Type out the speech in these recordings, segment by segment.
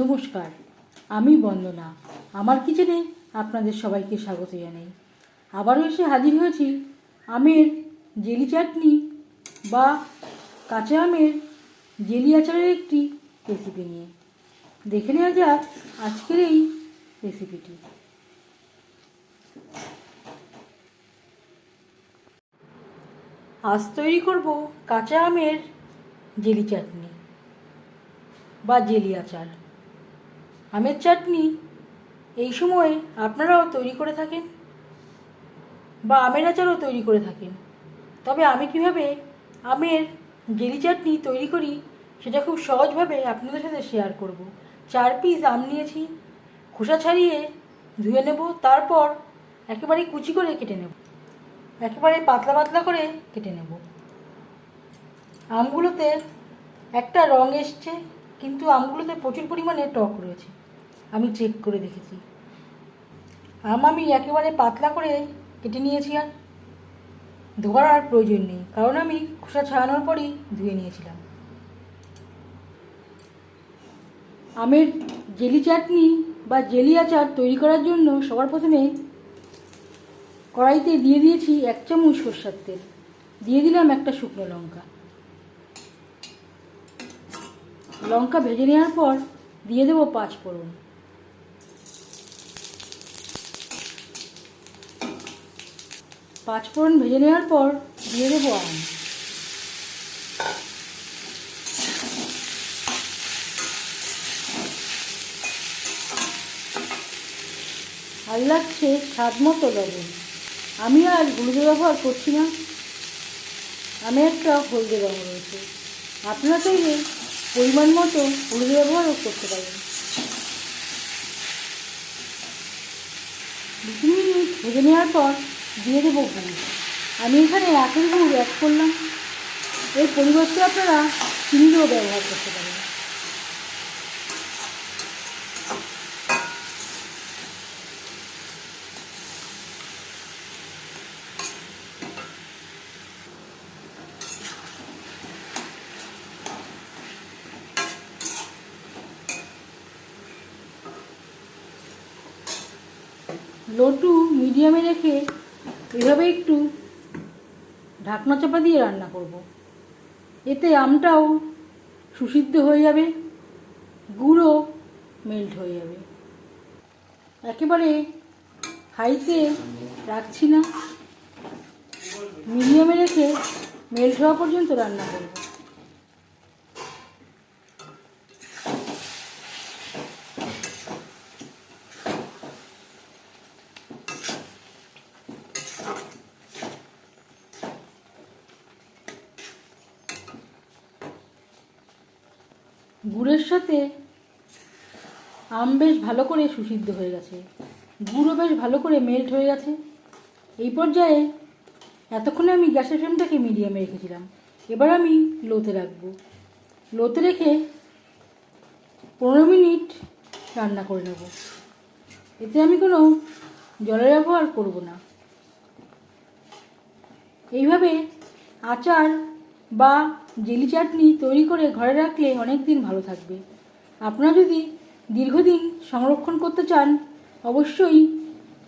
নমস্কার, আমি বন্দনা। আমার কিচেনে আপনাদের সবাইকে স্বাগত জানাই। আবারও এসে হাজির হয়েছি আমের জেলি চাটনি বা কাঁচা আমের জেলি আচারের একটি রেসিপি নিয়ে। দেখে নেওয়া যাক আজকের এই রেসিপিটি আজ তৈরি করব কাঁচা আমের জেলি চাটনি বা জেলি আচার। আমের চাটনি, এই সময়ে আপনারাও তৈরি করে থাকেন বা আমের আচারও তৈরি করে থাকেন। তবে আমি কীভাবে আমের জেলি চাটনি তৈরি করি, সেটা খুব সহজভাবে আপনাদের সাথে শেয়ার করব। চার পিস আম নিয়েছি, খোসা ছাড়িয়ে ধুয়ে নেব, তারপর একেবারে কুচি করে কেটে নেব। একেবারে পাতলা পাতলা করে কেটে নেব। আমগুলোতে একটা রং এসছে, কিন্তু আমগুলোতে প্রচুর পরিমাণে টক রয়েছে। আমি চেক করে দেখেছি। আম আমি একেবারে পাতলা করে কেটে নিয়েছি আর। ধোয়ার আর প্রয়োজন নেই, কারণ আমি খোসা ছাড়ানোর পরই ধুয়ে নিয়েছিলাম। আমের জেলি চাটনি বা জেলি আচার তৈরি করার জন্য সবার প্রথমে কড়াইতে দিয়ে দিয়েছি এক চামচ সর্ষার তেল। দিয়ে দিলাম একটা শুকনো লঙ্কা। লঙ্কা ভেজে নেওয়ার পর দিয়ে দেবো পাঁচ ফোড়ন। পাঁচ ফোড়ন ভেজে নেওয়ার পর দিয়ে দেবো আম। আর লাগছে স্বাদ মতো লবণ আমি আর হলুদের ব্যবহার করছি না। আমি একটা হলদে ব্যবহার রয়েছে আপনারা চাইলে পরিমাণ মতো হলুদ ব্যবহারও করতে পারেন। দু মিনিট ভেজে নেওয়ার পর দিয়ে দেবো আমি এখানে আখের গুড় অ্যাড করলাম। এর পরিবর্তে আপনারা চিনিও ব্যবহার করতে পারেন। লটু মিডিয়ামে রেখে এভাবে একটু ঢাকনা চাপা দিয়ে রান্না করব। এতে আমটাও সুসিদ্ধ হয়ে যাবে, গুঁড়ো মেল্ট হয়ে যাবে একেবারে হাইতে রাখছি না মিডিয়ামে রেখে মেল্ট হওয়া পর্যন্ত রান্না করব গুড়ের সাথে আম বেশ ভালো করে সুসিদ্ধ হয়ে গেছে। গুড়ও বেশ ভালো করে মেল্ট হয়ে গেছে। এই পর্যায়ে এতক্ষণে আমি গ্যাসের ফ্লেমটাকে মিডিয়ামে রেখেছিলাম। এবার আমি লোতে রাখব। লোতে রেখে পনেরো মিনিট রান্না করে নেব। এতে আমি কোনো জলের ব্যবহার করব না। এইভাবে আচার বা জেলি চাটনি তৈরি করে ঘরে রাখলে অনেক দিন ভালো থাকবে। আপনারা যদি দীর্ঘদিন সংরক্ষণ করতে চান, অবশ্যই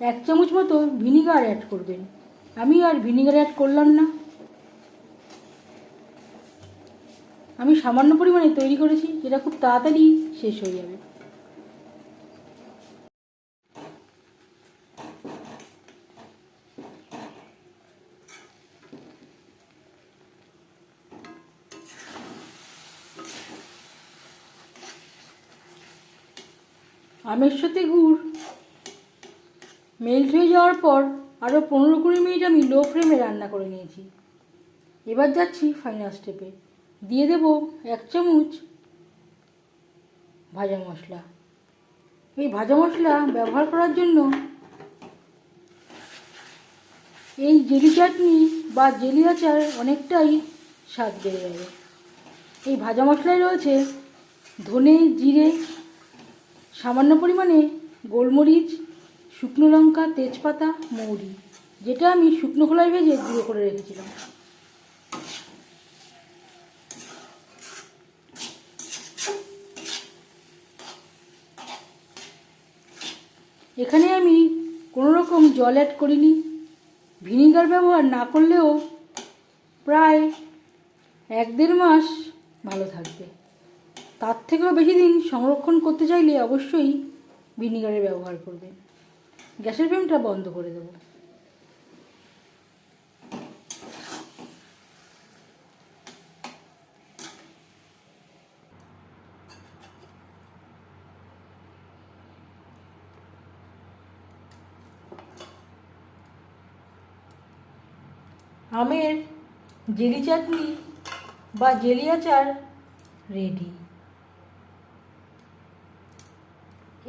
এক চামচ মতো ভিনিগার অ্যাড করবেন। আমি আর ভিনিগার অ্যাড করলাম না। আমি সামান্য পরিমাণে তৈরি করেছি, যেটা খুব তাড়াতাড়ি শেষ হয়ে যাবে। আমের সাথে গুড়। মেল্ট হয়ে যাওয়ার পর আরও পনেরো কুড়ি মিনিট আমি লো ফ্লেমে রান্না করে নিয়েছি। এবার যাচ্ছি ফাইনাল স্টেপে দিয়ে দেব এক চামচ ভাজা মশলা। এই ভাজা মশলা ব্যবহার করার জন্য এই জেলি চাটনি বা জেলি আচার অনেকটাই স্বাদ বেড়ে যাবে। এই ভাজা মশলায় রয়েছে ধনে, জিরে সামান্য পরিমাণে গোলমরিচ, শুকনো লঙ্কা, তেজপাতা, মৌরি, যেটা আমি শুকনো খোলায় ভেজে গুঁড়ো করে রেখেছিলাম। এখানে আমি কোনো রকম জল অ্যাড করিনি। ভিনিগার ব্যবহার না করলেও প্রায় এক দেড় মাস ভালো থাকবে। তার থেকেও বেশি দিন সংরক্ষণ করতে চাইলে অবশ্যই ভিনিগারের ব্যবহার করবেন গ্যাসের ফ্লেমটা বন্ধ করে দেবো। আমের জেলি চাটনি বা জেলি আচার রেডি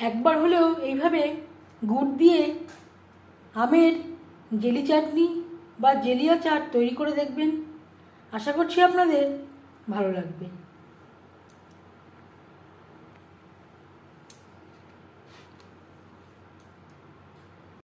একবার হলেও এইভাবে গুড় দিয়ে আমের জেলি চাটনি বা জেলিয়া চাট তৈরি করে দেখবেন। আশা করছি আপনাদের ভালো লাগবে।